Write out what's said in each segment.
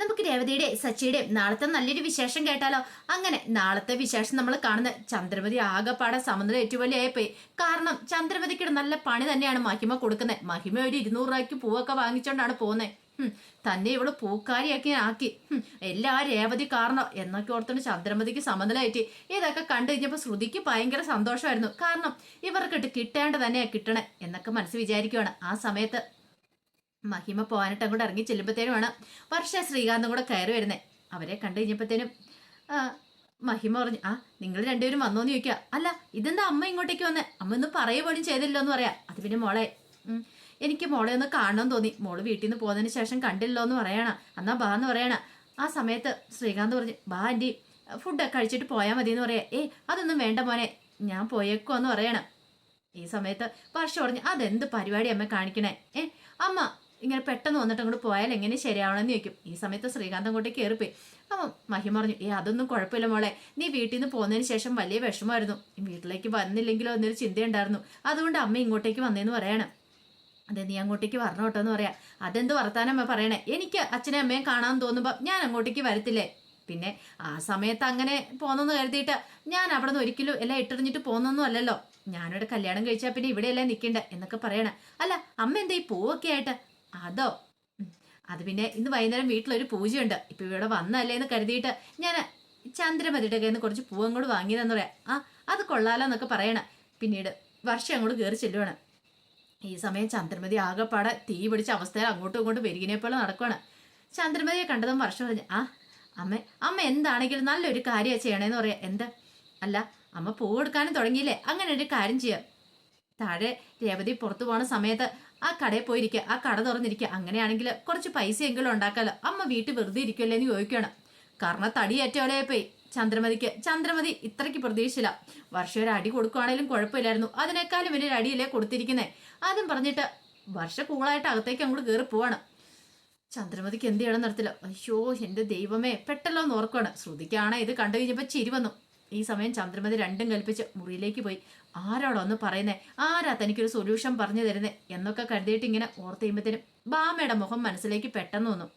നമുക്ക് രേവതിയുടെ സച്ചിയുടെ നാളത്തെ നല്ലൊരു വിശേഷം കേട്ടാലോ? അങ്ങനെ നാളത്തെ വിശേഷം നമ്മൾ കാണുന്ന ചന്ദ്രമതി ആകെപ്പാടെ സമനില ഏറ്റുപോലെയായിപ്പോയി കാരണം ചന്ദ്രമതിക്ക് നല്ല പണി തന്നെയാണ് മഹിമ കൊടുക്കുന്നത്. മഹിമ ഒരു ഇരുന്നൂറ് രൂപയ്ക്ക് പൂവൊക്കെ വാങ്ങിച്ചോണ്ടാണ് പോകുന്നത് തന്നെ ഇവൾ പൂക്കാരിയാക്കി ആക്കി. എല്ലാ രേവതി കാരണം എന്നൊക്കെ ഓർത്തുകൊണ്ട് ചന്ദ്രമതിക്ക് സമനിലയായിട്ട് ഇതൊക്കെ കണ്ടു കഴിഞ്ഞപ്പോൾ ശ്രുതിക്ക് ഭയങ്കര സന്തോഷമായിരുന്നു. കാരണം ഇവർക്കിട്ട് കിട്ടേണ്ട തന്നെയാ കിട്ടണേ എന്നൊക്കെ മനസ്സ് വിചാരിക്കുവാണ് ആ സമയത്ത്. മഹിമ പോകാനായിട്ട് അങ്ങോട്ട് ഇറങ്ങി ചെല്ലുമ്പോഴത്തേനുമാണ് വർഷ ശ്രീകാന്തും കൂടെ കയറി വരുന്നത് അവരെ കണ്ടു കഴിഞ്ഞപ്പോഴത്തേനും മഹിമ പറഞ്ഞു ആ നിങ്ങൾ രണ്ടുപേരും വന്നോന്ന് ചോദിക്കുക അല്ല ഇതെന്താ അമ്മ ഇങ്ങോട്ടേക്ക് വന്നേ? അമ്മ ഒന്നും പറയുക പോലും ചെയ്തില്ലോ എന്ന് പറയാം. അത് പിന്നെ മോളെ എനിക്ക് മോളെ ഒന്ന് കാണണം തോന്നി. മോൾ വീട്ടിൽ നിന്ന് പോകുന്നതിന് ശേഷം കണ്ടില്ലോ എന്ന് പറയണ. എന്നാ ബാ എന്ന് പറയണ. ആ സമയത്ത് ശ്രീകാന്ത് പറഞ്ഞു ബാ ആന്റി ഫുഡ് കഴിച്ചിട്ട് പോയാൽ മതി എന്ന് പറയാ. ഏ അതൊന്നും വേണ്ട മോനെ ഞാൻ പോയേക്കോ എന്ന് പറയണം. ഈ സമയത്ത് വർഷ പറഞ്ഞു അതെന്ത് പരിപാടി അമ്മ കാണിക്കണേ? ഏ അമ്മ ഇങ്ങനെ പെട്ടെന്ന് വന്നിട്ട് അങ്ങോട്ട് പോയാൽ എങ്ങനെ ശരിയാവണമെന്ന് ചോദിക്കും. ഈ സമയത്ത് ശ്രീകാന്ത് അങ്ങോട്ട് കയറിപ്പോയി. അപ്പം മഹിമ പറഞ്ഞു ഏ അതൊന്നും കുഴപ്പമില്ല മോളെ. നീ വീട്ടിൽ നിന്ന് പോകുന്നതിന് ശേഷം വലിയ വിഷമമായിരുന്നു. വീട്ടിലേക്ക് വന്നില്ലെങ്കിലോ എന്നൊരു ചിന്തയുണ്ടായിരുന്നു. അതുകൊണ്ട് അമ്മ ഇങ്ങോട്ടേക്ക് വന്നേന്ന് പറയണം. അതെ നീ അങ്ങോട്ടേക്ക് വരണം കേട്ടോ എന്ന് പറയാം. അതെന്ത് വർത്താനമ്മ പറയണേ? എനിക്ക് അച്ഛനെ അമ്മയും കാണാൻ തോന്നുമ്പോൾ ഞാൻ അങ്ങോട്ടേക്ക് വരത്തില്ലേ? പിന്നെ ആ സമയത്ത് അങ്ങനെ പോന്നെന്ന് കരുതിയിട്ട് ഞാൻ അവിടെ നിന്ന് ഒരിക്കലും എല്ലാം ഇട്ടെറിഞ്ഞിട്ട് പോകുന്നൊന്നും അല്ലല്ലോ. ഞാനിവിടെ കല്യാണം കഴിച്ചാൽ പിന്നെ ഇവിടെയല്ലേ നിൽക്കണ്ട എന്നൊക്കെ പറയണ. അല്ല അമ്മ എന്താ ഈ പൂവൊക്കെ ആയിട്ട്? അതോ. അത് പിന്നെ ഇന്ന് വൈകുന്നേരം വീട്ടിലൊരു പൂജയുണ്ട്. ഇപ്പൊ ഇവിടെ വന്നല്ലേ എന്ന് കരുതിയിട്ട് ഞാൻ ചന്ദ്രമതിയുടെ കയ്യിൽ നിന്ന് കുറച്ച് പൂവും കൂടെ വാങ്ങിയതെന്ന് പറയാം. ആ അത് കൊള്ളാലോ എന്നൊക്കെ പറയണ. പിന്നീട് വർഷം അങ്ങോട്ട് കയറി ചെല്ലുവാണ്. ഈ സമയം ചന്ദ്രമതി ആകെപ്പാടെ തീ പിടിച്ച അവസ്ഥയിൽ അങ്ങോട്ടും ഇങ്ങോട്ടും പെരുകിനെ പോലെ നടക്കുവാണ്. ചന്ദ്രമതിയെ കണ്ടതും വർഷം പറഞ്ഞു ആ അമ്മ അമ്മ എന്താണെങ്കിലും നല്ലൊരു കാര്യമാണ് ചെയ്യണേന്ന് പറയാം. എന്താ? അല്ല അമ്മ പൂ കൊടുക്കാനും തുടങ്ങിയില്ലേ? അങ്ങനെ ഒരു കാര്യം ചെയ്യാം. താഴെ രേവതി പുറത്തു പോണ സമയത്ത് ആ കടയിൽ പോയിരിക്കുക ആ കട തുറന്നിരിക്കുക അങ്ങനെയാണെങ്കിൽ കുറച്ച് പൈസ എങ്കിലും ഉണ്ടാക്കാലോ. അമ്മ വീട്ടിൽ വെറുതെ ഇരിക്കുമല്ലേ എന്ന് ചോദിക്കുകയാണ് കാരണം തടിയേറ്റവളെ പോയി ചന്ദ്രമതിക്ക് ചന്ദ്രമതി ഇത്രയ്ക്ക് പ്രതീക്ഷയില്ല. വർഷം ഒരു അടി കൊടുക്കുവാണേലും കുഴപ്പമില്ലായിരുന്നു. അതിനേക്കാളും വലിയൊരു അടിയല്ലേ കൊടുത്തിരിക്കുന്നേ. ആദ്യം പറഞ്ഞിട്ട് വർഷ കൂളായിട്ട് അകത്തേക്ക് അങ്ങോട്ട് കയറി പോവാണ്. ചന്ദ്രമതിക്ക് എന്ത് ചെയ്യണം നടത്തില്ല അയ്യോ എന്റെ ദൈവമേ പെട്ടല്ലോ എന്ന് ഓർക്കുവാണ്. ശ്രുതിക്കാണ് ഇത് കണ്ടു കഴിഞ്ഞപ്പോൾ ചിരി വന്നു. ഈ സമയം ചന്ദ്രമതി രണ്ടും കൽപ്പിച്ച് മുറിയിലേക്ക് പോയി. ആരോടോ ഒന്ന് പറയുന്നേ? ആരാ തനിക്കൊരു സൊല്യൂഷൻ പറഞ്ഞു തരുന്നേ? എന്നൊക്കെ കരുതിയിട്ട് ഇങ്ങനെ ഓർത്ത് കഴിയുമ്പോഴത്തേനും ബാമയുടെ മുഖം മനസ്സിലേക്ക് പെട്ടെന്ന് വന്നു.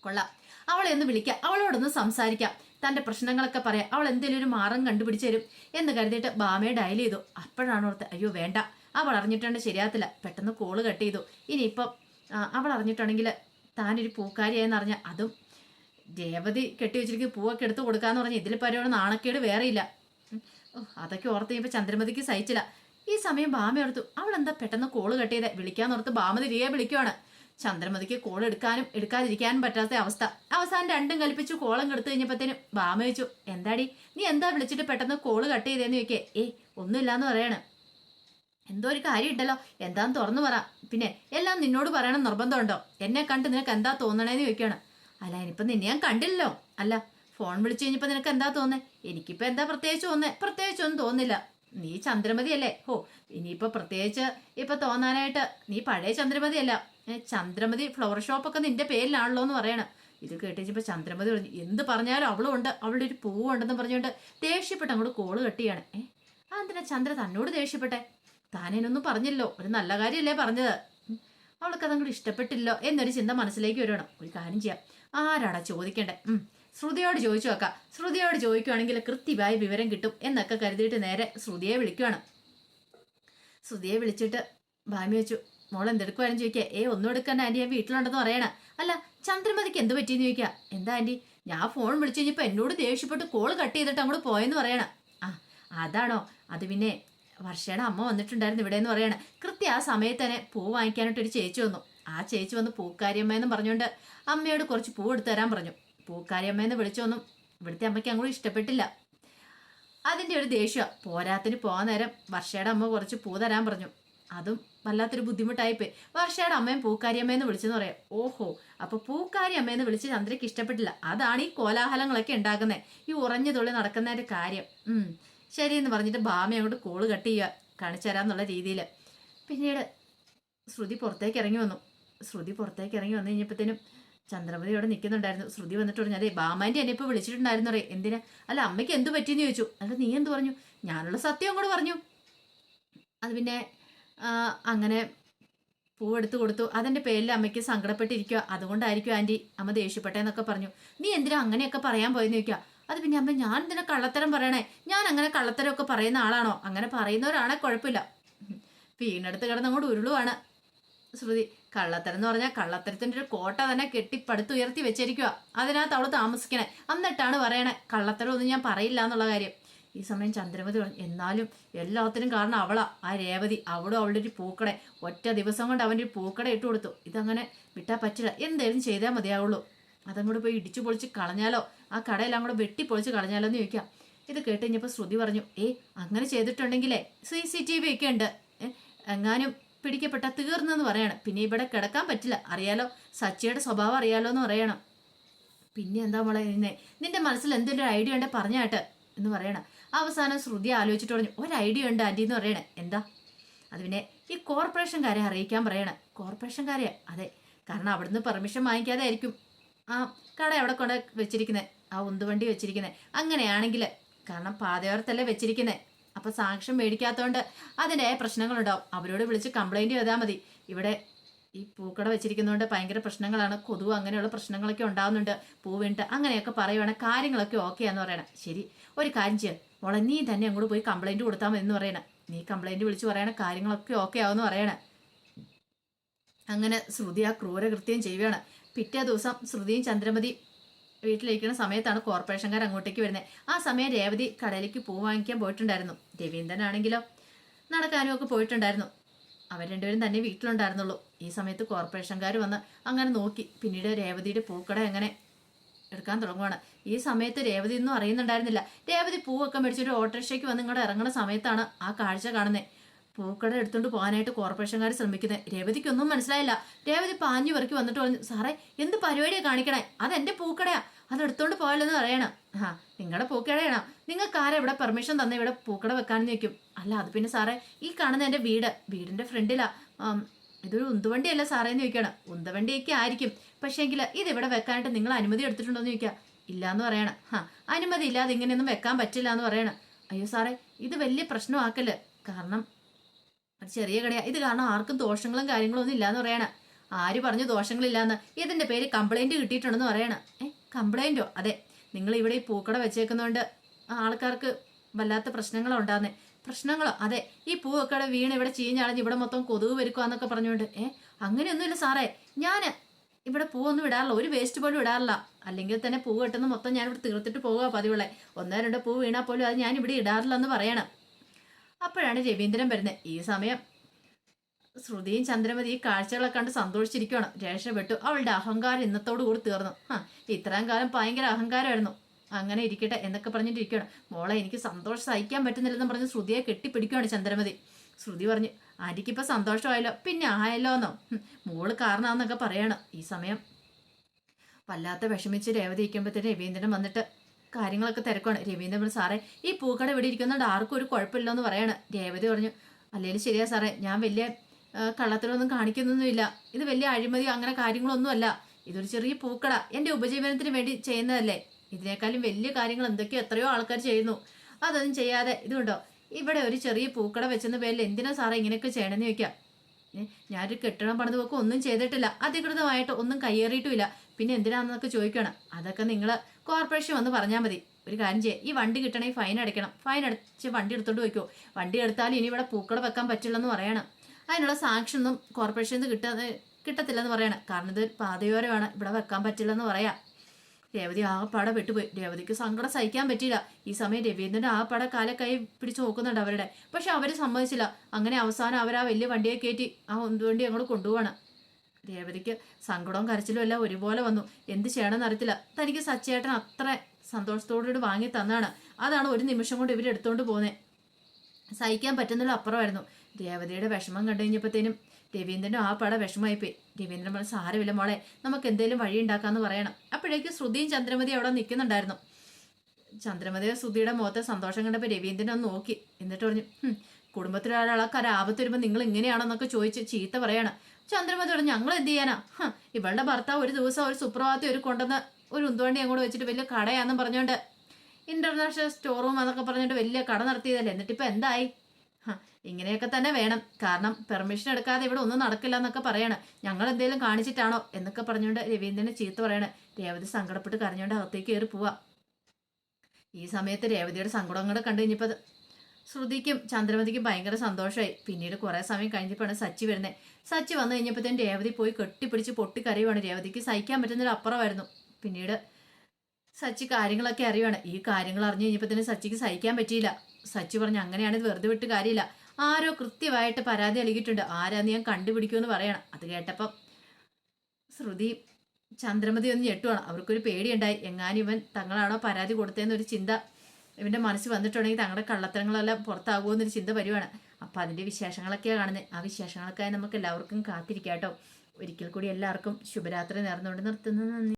കൊള്ളാം. അവളെ ഒന്ന് വിളിക്കാം. അവളോടൊന്ന് സംസാരിക്കാം. തന്റെ പ്രശ്നങ്ങളൊക്കെ പറയാം. അവൾ എന്തെങ്കിലും ഒരു മാർഗം കണ്ടുപിടിച്ചു തരും. എന്ന് കരുതിയിട്ട് ബാമയെ ഡയൽ ചെയ്തു. അപ്പോഴാണ് ഓർത്ത് അയ്യോ വേണ്ട. അവൾ അറിഞ്ഞിട്ടുണ്ട് ശരിയാത്തില്ല പെട്ടെന്ന് കോൾ കട്ട് ചെയ്തു. ഇനിയിപ്പം അവൾ അറിഞ്ഞിട്ടുണ്ടെങ്കിൽ താനൊരു പൂക്കാരിയായെന്ന് അറിഞ്ഞാൽ അതും രേവതി കെട്ടി വെച്ചിരിക്കുന്ന പൂവൊക്കെ എടുത്ത് കൊടുക്കാന്ന് പറഞ്ഞ് ഇതിൽ പരിപാടി നാണക്കേട് വേറെയില്ല അതൊക്കെ ഓർത്ത് കഴിയുമ്പോൾ ചന്ദ്രമതിക്ക് സഹിച്ചില്ല. ഈ സമയം ബാമ ഓർത്തു അവൾ എന്താ പെട്ടെന്ന് കോൾ കട്ട് ചെയ്തേ വിളിക്കാന്നോർത്ത് ബാമ തിരികെ വിളിക്കുവാണ്. ചന്ദ്രമതിക്ക് കോൾ എടുക്കാനും എടുക്കാതിരിക്കാനും പറ്റാത്ത അവസ്ഥ. അവസാനം രണ്ടും കൽപ്പിച്ചു കോളം കെടുത്തു കഴിഞ്ഞപ്പോഴത്തേനും ബാമ ചോദിച്ചു എന്താടി? നീ എന്താ വിളിച്ചിട്ട് പെട്ടെന്ന് കോൾ കട്ട് ചെയ്തേന്ന് ചോദിക്കേ? ഏ ഒന്നുമില്ലാന്ന് പറയാണ്. എന്തോ ഒരു കാര്യം ഉണ്ടല്ലോ. എന്താന്ന് തുറന്നു പറ. പിന്നെ എല്ലാം നിന്നോട് പറയണം നിർബന്ധമുണ്ടോ എന്നെ കണ്ട് നിനക്ക് എന്താ തോന്നണേന്ന് ചോദിക്കാണ് അല്ല ഇനിയിപ്പൊ നിന്നെ ഞാൻ കണ്ടില്ലല്ലോ. അല്ല ഫോൺ വിളിച്ചു കഴിഞ്ഞപ്പോൾ നിനക്ക് എന്താ തോന്നേ? എനിക്കിപ്പോ എന്താ പ്രത്യേകിച്ച് തോന്നേ? പ്രത്യേകിച്ച് ഒന്നും തോന്നില്ല. നീ ചന്ദ്രമതി അല്ലേ ഹോ ഇനിയിപ്പോ പ്രത്യേകിച്ച് ഇപ്പൊ തോന്നാനായിട്ട് നീ പഴയ ചന്ദ്രമതി അല്ല ഏ, ചന്ദ്രമതി ഫ്ലവർ ഷോപ്പൊക്കെ നിന്റെ പേരിലാണല്ലോ എന്ന് പറയണ. ഇത് കേട്ടിച്ചപ്പോ ചന്ദ്രമതി പറഞ്ഞു എന്ത് പറഞ്ഞാലും അവളും ഉണ്ട്. അവളുടെ ഒരു പൂവുണ്ടെന്ന് പറഞ്ഞുകൊണ്ട് ദേഷ്യപ്പെട്ട് അങ്ങോട്ട് കോൾ കെട്ടിയാണ് ഏ അതെന്തിനാ ചന്ദ്ര തന്നോട് ദേഷ്യപ്പെട്ടെ? താനേനൊന്നും പറഞ്ഞില്ലോ ഒരു നല്ല കാര്യമല്ലേ പറഞ്ഞത്. അവൾക്ക് അതങ്ങോട്ട് ഇഷ്ടപ്പെട്ടില്ലോ എന്നൊരു ചിന്ത മനസ്സിലേക്ക് വരണം ഒരു കാര്യം ചെയ്യാം. ആരാടാ ചോദിക്കണ്ടേ? ശ്രുതിയോട് ചോദിച്ചു നോക്കാം. ശ്രുതിയോട് ചോദിക്കുവാണെങ്കിൽ കൃത്യമായ വിവരം കിട്ടും എന്നൊക്കെ കരുതിയിട്ട് നേരെ ശ്രുതിയെ വിളിക്കുവാണ്. ശ്രുതിയെ വിളിച്ചിട്ട് ഭാമി വെച്ചു. മോൾ എന്തെടുക്കുവാനും ചോദിക്കുക. ഏ ഒന്നും എടുക്കാൻ ആന്റി ഞാൻ വീട്ടിലുണ്ടെന്ന് പറയണ. അല്ല ചന്ദ്രമതിക്ക് എന്ത് പറ്റിയെന്ന് ചോദിക്കുക? എന്താ ആന്റി ഞാൻ ഫോൺ വിളിച്ചു കഴിഞ്ഞപ്പോൾ എന്നോട് ദേഷ്യപ്പെട്ട് കോൾ കട്ട് ചെയ്തിട്ട് അങ്ങോട്ട് പോയെന്ന് പറയണ. ആ അതാണോ? അത് പിന്നെ വർഷയുടെ അമ്മ വന്നിട്ടുണ്ടായിരുന്നു ഇവിടെ എന്ന് പറയണ. കൃത്യം ആ സമയത്ത് തന്നെ പൂ വാങ്ങിക്കാനായിട്ട് ഒരു ചേച്ചി വന്നു. ആ ചേച്ചി വന്ന് പൂക്കാരിയമ്മ എന്ന് പറഞ്ഞുകൊണ്ട് അമ്മയോട് കുറച്ച് പൂ എടുത്തു തരാൻ പറഞ്ഞു. പൂക്കാരിയമ്മ എന്ന് വിളിച്ചൊന്നും ഇവിടുത്തെ അമ്മയ്ക്ക് അങ്ങോട്ട് ഇഷ്ടപ്പെട്ടില്ല. അതിന്റെ ഒരു ദേഷ്യ. പോരാത്തിന് പോകാൻ നേരം വർഷയുടെ അമ്മ കുറച്ച് പൂ തരാൻ പറഞ്ഞു. അതും വല്ലാത്തൊരു ബുദ്ധിമുട്ടായിപ്പോയി. വർഷയുടെ അമ്മയും പൂക്കാരിയമ്മയെന്ന് വിളിച്ചെന്ന് പറയാം. ഓഹോ അപ്പൊ പൂക്കാരി അമ്മയെന്ന് വിളിച്ച് ചന്ദ്രയ്ക്ക് ഇഷ്ടപ്പെട്ടില്ല. അതാണ് ഈ കോലാഹലങ്ങളൊക്കെ ഉണ്ടാകുന്നത് ഈ ഉറഞ്ഞതുള്ളി നടക്കുന്നതിന്റെ കാര്യം. ഉം. ശരി എന്ന് പറഞ്ഞിട്ട് ഭാമ അങ്ങോട്ട് കോൾ കട്ട് ചെയ്യുക കാണിച്ചു തരാമെന്നുള്ള രീതിയിൽ പിന്നീട് ശ്രുതി പുറത്തേക്ക് ഇറങ്ങി വന്നു. ശ്രുതി പുറത്തേക്ക് ഇറങ്ങി വന്നു കഴിഞ്ഞപ്പോഴത്തേനും ചന്ദ്രമതി അവിടെ നിൽക്കുന്നുണ്ടായിരുന്നു. ശ്രുതി വന്നിട്ട് പറഞ്ഞു അതെ ബാമാന്റെ എന്നെ ഇപ്പോൾ വിളിച്ചിട്ടുണ്ടായിരുന്നു അറിയാം? എന്തിനാ? അല്ല അമ്മയ്ക്ക് എന്ത് പറ്റിയെന്ന് ചോദിച്ചു. അല്ല നീ എന്ത് പറഞ്ഞു? ഞാനുള്ള സത്യം കൂടെ പറഞ്ഞു. അത് പിന്നെ അങ്ങനെ പൂവെടുത്ത് കൊടുത്തു. അതിന്റെ പേരിൽ അമ്മയ്ക്ക് സങ്കടപ്പെട്ടിരിക്കുക. അതുകൊണ്ടായിരിക്കും ആന്റി അമ്മ ദേഷ്യപ്പെട്ടെന്നൊക്കെ പറഞ്ഞു. നീ എന്തിനാ അങ്ങനെയൊക്കെ പറയാൻ പോയെന്ന് ചോദിക്കുക? അത് പിന്നെ അമ്മ ഞാൻ ഇതിനെ കള്ളത്തരം പറയണേ? ഞാൻ അങ്ങനെ കള്ളത്തരം ഒക്കെ പറയുന്ന ആളാണോ? അങ്ങനെ പറയുന്നവരാണെ കുഴപ്പമില്ല. വീണടുത്ത് കിടന്ന് അങ്ങോട്ട് ഉരുളുവാണ്. ശ്രുതി കള്ളത്തരം എന്ന് പറഞ്ഞാൽ കള്ളത്തരത്തിന്റെ ഒരു കോട്ട തന്നെ കെട്ടിപ്പടുത്തുയർത്തി വെച്ചിരിക്കുക അതിനകത്ത് അവൾ താമസിക്കണേ. എന്നിട്ടാണ് പറയണേ കള്ളത്തരം ഒന്നും ഞാൻ പറയില്ല എന്നുള്ള കാര്യം. ഈ സമയം ചന്ദ്രമതി പറഞ്ഞു എന്നാലും എല്ലാത്തിനും കാരണം അവളാ. ആ രേവതി അവിടെ അവളുടെ ഒരു പൂക്കട. ഒറ്റ ദിവസം കൊണ്ട് അവന്റെ ഒരു പൂക്കട ഇട്ട് കൊടുത്തു ഇതങ്ങനെ വിട്ടാൽ പറ്റില്ല. എന്തേലും ചെയ്താൽ മതിയാവുള്ളൂ. അതങ്ങോട്ട് പോയി ഇടിച്ചു പൊളിച്ച് കളഞ്ഞാലോ? ആ കടയെല്ലാം കൂടെ വെട്ടി പൊളിച്ച് കളഞ്ഞാലോ എന്ന് ചോദിക്കാം. ഇത് കേട്ട് കഴിഞ്ഞപ്പോൾ ശ്രുതി പറഞ്ഞു ഏ അങ്ങനെ ചെയ്തിട്ടുണ്ടെങ്കിലേ? സി സി ടി വി ഒക്കെ ഉണ്ട്. എങ്ങാനും പിടിക്കപ്പെട്ട തീർന്നെന്ന് പറയണം. പിന്നെ ഇവിടെ കിടക്കാൻ പറ്റില്ല. അറിയാലോ? സച്ചിയുടെ സ്വഭാവം അറിയാലോ എന്ന് പറയണം. പിന്നെ എന്താ മോളെ നിന്നെ? നിന്റെ മനസ്സിൽ എന്തെങ്കിലും ഐഡിയ ഉണ്ട് പറഞ്ഞാട്ട് എന്ന് പറയണം. അവസാനം ശ്രുതി ആലോചിച്ചിട്ട് പറഞ്ഞു ഒരു ഐഡിയ ഉണ്ട് ആന്റി എന്ന് പറയണേ. എന്താ? അത് പിന്നെ ഈ കോർപ്പറേഷൻകാരെ അറിയിക്കാൻ പറയണം. കോർപ്പറേഷൻകാരെ അതെ. കാരണം അവിടുന്ന് പെർമിഷൻ വാങ്ങിക്കാതെ ആയിരിക്കും ആ കട എവിടെ കൊണ്ട് വെച്ചിരിക്കുന്നത് ആ ഉന്തുവണ്ടി വെച്ചിരിക്കുന്നത് അങ്ങനെയാണെങ്കിൽ കാരണം പാതയോരത്തല്ലേ വെച്ചിരിക്കുന്നത് അപ്പോൾ സാക്ഷ്യം മേടിക്കാത്തതുകൊണ്ട് അതിന്റെ പ്രശ്നങ്ങളുണ്ടാവും. അവരോട് വിളിച്ച് കംപ്ലൈന്റ് ചെയ്താൽ മതി. ഇവിടെ ഈ പൂക്കട വെച്ചിരിക്കുന്നതുകൊണ്ട് ഭയങ്കര പ്രശ്നങ്ങളാണ്. കൊതുവ് അങ്ങനെയുള്ള പ്രശ്നങ്ങളൊക്കെ ഉണ്ടാകുന്നുണ്ട് പൂ വീണിട്ട് അങ്ങനെയൊക്കെ പറയുവാണെങ്കിൽ കാര്യങ്ങളൊക്കെ ഓക്കെ എന്ന് പറയണം. ശരി ഒരു കാര്യം ചെയ്യാം. മോളെ നീ തന്നെ അങ്ങോട്ട് പോയി കംപ്ലൈന്റ് കൊടുത്താൽ മതി എന്ന് പറയണം. നീ കംപ്ലൈന്റ് വിളിച്ച് പറയണ കാര്യങ്ങളൊക്കെ ഓക്കെ ആവുമെന്ന് പറയണം. അങ്ങനെ ശ്രുതി ആ ക്രൂരകൃത്യം ചെയ്യുകയാണ് പിറ്റേ ദിവസം ശ്രുതിയും ചന്ദ്രമതി വീട്ടിലിരിക്കുന്ന സമയത്താണ് കോർപ്പറേഷൻകാർ അങ്ങോട്ടേക്ക് വരുന്നത് ആ സമയം രേവതി കടയിലേക്ക് പൂ വാങ്ങിക്കാൻ പോയിട്ടുണ്ടായിരുന്നു. രവീന്ദ്രനാണെങ്കിലോ? നടക്കാനും ഒക്കെ പോയിട്ടുണ്ടായിരുന്നു. അവർ രണ്ടുപേരും തന്നെ വീട്ടിലുണ്ടായിരുന്നുള്ളൂ. ഈ സമയത്ത് കോർപ്പറേഷൻകാർ വന്ന് അങ്ങനെ നോക്കി. പിന്നീട് രേവതിയുടെ പൂക്കട എങ്ങനെ എടുക്കാൻ തുടങ്ങുവാണ്. ഈ സമയത്ത് രേവതി ഒന്നും അറിയുന്നുണ്ടായിരുന്നില്ല. രേവതി പൂവൊക്കെ മേടിച്ചൊരു ഓട്ടോറിക്ഷയ്ക്ക് വന്ന് ഇങ്ങോട്ട് ഇറങ്ങുന്ന സമയത്താണ് ആ കാഴ്ച കാണുന്നത് പൂക്കട എടുത്തുകൊണ്ട് പോകാനായിട്ട് കോർപ്പറേഷൻകാർ ശ്രമിക്കുന്നത് രേവതിക്കൊന്നും മനസ്സിലായില്ല. രേവതി പാഞ്ഞു പെറുക്കി വന്നിട്ട് പറഞ്ഞു സാറേ എന്ത് പരിപാടിയാണ് കാണിക്കണേ? അതെന്റെ പൂക്കടയാ. അത് എടുത്തോണ്ട് പോയല്ലെന്ന് പറയണം ആ നിങ്ങളുടെ പൂക്കടയാണ്? നിങ്ങൾക്ക് ആരാ ഇവിടെ പെർമിഷൻ തന്നെ ഇവിടെ പൂക്കട വെക്കാനെന്ന് ചോദിക്കും. അല്ല അത് പിന്നെ സാറേ ഈ കാണുന്ന എന്റെ വീട്. വീടിന്റെ ഫ്രണ്ടിലാ. ആം, ഇതൊരു ഉന്തുവണ്ടിയല്ല സാറേ എന്ന് ചോദിക്കണം. ഉന്തവണ്ടിയൊക്കെ ആയിരിക്കും. പക്ഷേങ്കിൽ ഇത് ഇവിടെ വെക്കാനായിട്ട് നിങ്ങൾ അനുമതി എടുത്തിട്ടുണ്ടോ എന്ന് ചോദിക്കുക ഇല്ലാന്ന് പറയണം. ഹാ അനുമതി ഇല്ലാതെ ഇങ്ങനെയൊന്നും വെക്കാൻ പറ്റില്ല എന്ന് പറയണം. അയ്യോ സാറേ ഇത് വലിയ പ്രശ്നമാക്കൽ. കാരണം ഒരു ചെറിയ കടയാ. ഇത് കാരണം ആർക്കും ദോഷങ്ങളും കാര്യങ്ങളും ഒന്നും ഇല്ലാന്ന് പറയണ. ആര് പറഞ്ഞു ദോഷങ്ങളില്ലാന്ന്? ഇതിന്റെ പേര് കംപ്ലൈന്റ് കിട്ടിയിട്ടുണ്ടെന്ന് പറയണ. ഏ കംപ്ലൈന്റോ അതെ. നിങ്ങൾ ഇവിടെ ഈ പൂക്കട വെച്ചേക്കുന്നതുകൊണ്ട് ആൾക്കാർക്ക് വല്ലാത്ത പ്രശ്നങ്ങളോ ഉണ്ടാകുന്നേ പ്രശ്നങ്ങളോ? അതെ. ഈ പൂവൊക്കെ വീണ് ഇവിടെ ചീഞ്ഞളഞ്ഞ് ഇവിടെ മൊത്തം കൊതുക് വരുക്കുവാന്നൊക്കെ പറഞ്ഞുകൊണ്ട് ഏ അങ്ങനെയൊന്നുമില്ല സാറേ. ഞാൻ ഇവിടെ പൂവൊന്നും ഇടാറില്ല. ഒരു വേസ്റ്റ് പോലും ഇടാറില്ല. അല്ലെങ്കിൽ തന്നെ പൂ കെട്ടുന്ന മൊത്തം ഞാൻ ഇവിടെ തീർത്തിട്ട് പോകുക പതിവുള്ളേ. ഒന്നോ രണ്ടോ പൂ വീണാൽ പോലും അത് ഞാൻ ഇവിടെ ഇടാറില്ല എന്ന് പറയണം. അപ്പോഴാണ് രവീന്ദ്രൻ വരുന്നത്. ഈ സമയം ശ്രുതിയും ചന്ദ്രമതി ഈ കാഴ്ചകളൊക്കെ കണ്ട് സന്തോഷിച്ചിരിക്കുകയാണ് രക്ഷപ്പെട്ടു അവളുടെ അഹങ്കാരം ഇന്നത്തോടു കൂടി തീർന്നു. ആ ഇത്രയും കാലം ഭയങ്കര അഹങ്കാരമായിരുന്നു. അങ്ങനെ ഇരിക്കട്ടെ എന്നൊക്കെ പറഞ്ഞിട്ട് ഇരിക്കുകയാണ് മോളെ എനിക്ക് സന്തോഷം സഹിക്കാൻ പറ്റുന്നില്ലെന്ന് പറഞ്ഞ് ശ്രുതിയെ കെട്ടിപ്പിടിക്കുകയാണ് ചന്ദ്രമതി. ശ്രുതി പറഞ്ഞു ആരിക്കിപ്പോൾ സന്തോഷമായല്ലോ. പിന്നെ ആയല്ലോ എന്നോ മോൾ കാരണമെന്നൊക്കെ പറയാണ്. ഈ സമയം വല്ലാത്ത വിഷമിച്ച് രേവതി ഇരിക്കുമ്പോഴത്തേന് രവീന്ദ്രൻ വന്നിട്ട് കാര്യങ്ങളൊക്കെ തിരക്കാണ് രവീന്ദ്രൻ പറഞ്ഞു സാറേ ഈ പൂക്കട ഇവിടെ ഇരിക്കുന്നുണ്ട് ആർക്കും ഒരു കുഴപ്പമില്ലെന്ന് പറയാണ്. രേവതി പറഞ്ഞു അല്ലെങ്കിൽ ശരിയാ സാറേ ഞാൻ വലിയ കള്ളത്തിലൊന്നും കാണിക്കുന്നൊന്നുമില്ല. ഇത് വലിയ അഴിമതിയോ അങ്ങനെ കാര്യങ്ങളൊന്നുമല്ല. ഇതൊരു ചെറിയ പൂക്കട. എന്റെ ഉപജീവനത്തിന് വേണ്ടി ചെയ്യുന്നതല്ലേ. ഇതിനേക്കാളും വലിയ കാര്യങ്ങൾ എന്തൊക്കെയോ എത്രയോ ആൾക്കാർ ചെയ്യുന്നു. അതൊന്നും ചെയ്യാതെ. ഇതുണ്ടോ? ഇവിടെ ഒരു ചെറിയ പൂക്കട വെച്ചെന്ന പേരിൽ എന്തിനാ സാറേ ഇങ്ങനെയൊക്കെ ചെയ്യണമെന്ന് ചോദിക്കാം. ഞാനൊരു കെട്ടിടം പണിത് വെക്കും ഒന്നും ചെയ്തിട്ടില്ല. അധികൃതമായിട്ട് ഒന്നും കയ്യേറിയിട്ടുമില്ല. പിന്നെ എന്തിനാണെന്നൊക്കെ ചോദിക്കണം. അതൊക്കെ നിങ്ങൾ കോർപ്പറേഷൻ വന്ന് പറഞ്ഞാൽ മതി. ഒരു കാര്യം ചെയ്യാം. ഈ വണ്ടി കിട്ടണമെങ്കിൽ ഫൈൻ അടയ്ക്കണം. ഫൈൻ അടച്ച് വണ്ടി എടുത്തോണ്ട് വയ്ക്കോ വണ്ടി എടുത്താൽ ഇനി ഇവിടെ പൂക്കട വെക്കാൻ പറ്റില്ലെന്ന് പറയണം. അതിനുള്ള സാങ്ഷൻ ഒന്നും കോർപ്പറേഷനിൽ നിന്ന് കിട്ടാതെ കിട്ടത്തില്ലെന്ന് പറയണം. കാരണം ഇത് പാതയോരമാണ്. ഇവിടെ വെക്കാൻ പറ്റില്ലെന്ന് പറയാം. രേവതി ആകപ്പാടെ വെട്ടുപോയി രേവതിക്ക് സങ്കടം സഹിക്കാൻ പറ്റിയില്ല. ഈ സമയം രവീന്ദ്രന്റെ ആകപ്പാടെ കാലെ കൈ പിടിച്ച് നോക്കുന്നുണ്ട് അവരുടെ. പക്ഷെ അവർ സമ്മതിച്ചില്ല. അങ്ങനെ അവസാനം അവർ ആ വലിയ വണ്ടിയെ കയറ്റി ആ വണ്ടി അങ്ങോട്ട് കൊണ്ടുപോവാണ്. രേവതിക്ക് സങ്കടവും കരച്ചിലും എല്ലാം ഒരുപോലെ വന്നു. എന്ത് ചെയ്യണമെന്ന് അറിയത്തില്ല. തനിക്ക് സച്ചേട്ടൻ അത്ര സന്തോഷത്തോടുകൂടി വാങ്ങി തന്നാണ്. അതാണ് ഒരു നിമിഷം കൊണ്ട് ഇവരെടുത്തോണ്ട് പോകുന്നത് സഹിക്കാൻ പറ്റുന്നതിലും അപ്പുറമായിരുന്നു രേവതിയുടെ വിഷമം കണ്ടു കഴിഞ്ഞപ്പോഴത്തേനും രവീന്ദ്രനും ആ പട വിഷമമായിപ്പോയി. രവീന്ദ്രൻ പറഞ്ഞു സാരമില്ല മോളെ നമുക്ക് എന്തെങ്കിലും വഴി ഉണ്ടാക്കാന്ന് പറയണം. അപ്പോഴേക്കും ശ്രുതിയും ചന്ദ്രമതി അവിടെ നിൽക്കുന്നുണ്ടായിരുന്നു. ചന്ദ്രമതിയെ ശ്രുതിയുടെ മുഖത്തെ സന്തോഷം കണ്ടപ്പോൾ രവീന്ദ്രൻ ഒന്ന് നോക്കി. എന്നിട്ട് പറഞ്ഞു "ഹും, കുടുംബത്തിലെ ഒരാൾക്കാർ ആപത്ത് വരുമ്പോൾ നിങ്ങൾ ഇങ്ങനെയാണെന്നൊക്കെ ചോദിച്ച് ചീത്ത പറയണം. ചന്ദ്രമതി പറഞ്ഞു ഞങ്ങൾ എന്ത് ചെയ്യാനാ? ഇവളുടെ ഭർത്താവ് ഒരു ദിവസം ഒരു സുപ്രഭാതത്തി ഒരു കൊണ്ടുവന്ന് ഒരു ഉന്തുവണ്ടി അങ്ങോട്ട് വെച്ചിട്ട് വലിയ കടയാണെന്നും പറഞ്ഞുകൊണ്ട് ഇന്റർനാഷണൽ സ്റ്റോർ റൂം എന്നൊക്കെ പറഞ്ഞിട്ട് വലിയ കട നടത്തിയതല്ലേ? എന്നിട്ടിപ്പോൾ എന്തായി? ഇങ്ങനെയൊക്കെ തന്നെ വേണം. കാരണം പെർമിഷൻ എടുക്കാതെ ഇവിടെ ഒന്നും നടക്കില്ല എന്നൊക്കെ പറയാണ്. ഞങ്ങൾ എന്തെങ്കിലും കാണിച്ചിട്ടാണോ എന്നൊക്കെ പറഞ്ഞുകൊണ്ട് രവീന്ദ്രനെ ചീത്ത പറയണേ. രേവതി സങ്കടപ്പെട്ട് കരഞ്ഞുകൊണ്ട് അകത്തേക്ക് കയറി പോവാ. ഈ സമയത്ത് രേവതിയുടെ സങ്കടം കൂടെ കണ്ടു കഴിഞ്ഞപ്പോൾ ശ്രുതിക്കും ചന്ദ്രമതിക്കും ഭയങ്കര സന്തോഷമായി പിന്നീട് കുറേ സമയം കഴിഞ്ഞപ്പോഴാണ് സച്ചി വരുന്നത് സച്ചി വന്നു കഴിഞ്ഞപ്പോഴത്തേനും രേവതി പോയി കെട്ടിപ്പിടിച്ച് പൊട്ടിക്കറിയുവാണ് രേവതിക്ക് സഹിക്കാൻ പറ്റുന്നൊരു അപ്പുറമായിരുന്നു. പിന്നീട് സച്ചി കാര്യങ്ങളൊക്കെ അറിയുവാണ്. ഈ കാര്യങ്ങൾ അറിഞ്ഞു കഴിഞ്ഞപ്പോഴത്തേനും സച്ചിക്ക് സഹിക്കാൻ പറ്റിയില്ല. സച്ചി പറഞ്ഞു അങ്ങനെയാണ് ഇത് വെറുതെ വിട്ട് കാര്യമില്ല. ആരോ കൃത്യമായിട്ട് പരാതി നൽകിയിട്ടുണ്ട്. ആരാന്ന് ഞാൻ കണ്ടുപിടിക്കുമെന്ന് പറയണം. അത് കേട്ടപ്പം ശ്രുതി ചന്ദ്രമതി ഒന്ന് ഞെട്ടുവാണ്. അവർക്കൊരു പേടിയുണ്ടായി. എങ്ങാനും ഇവൻ തങ്ങളാണോ പരാതി കൊടുത്തതെന്നൊരു ചിന്ത ഇവന്റെ മനസ്സ് വന്നിട്ടുണ്ടെങ്കിൽ തങ്ങളുടെ കള്ളത്തരങ്ങളെല്ലാം പുറത്താകുമോ ചിന്ത വരുവാണ്. അപ്പം അതിന്റെ വിശേഷങ്ങളൊക്കെയാണ് കാണുന്നത് ആ വിശേഷങ്ങൾക്കായി നമുക്ക് എല്ലാവർക്കും കാത്തിരിക്കാം കേട്ടോ. ഒരിക്കൽ കൂടി എല്ലാവർക്കും ശുഭരാത്രി നേർന്നുകൊണ്ട് നിർത്തുന്നു. നന്ദി.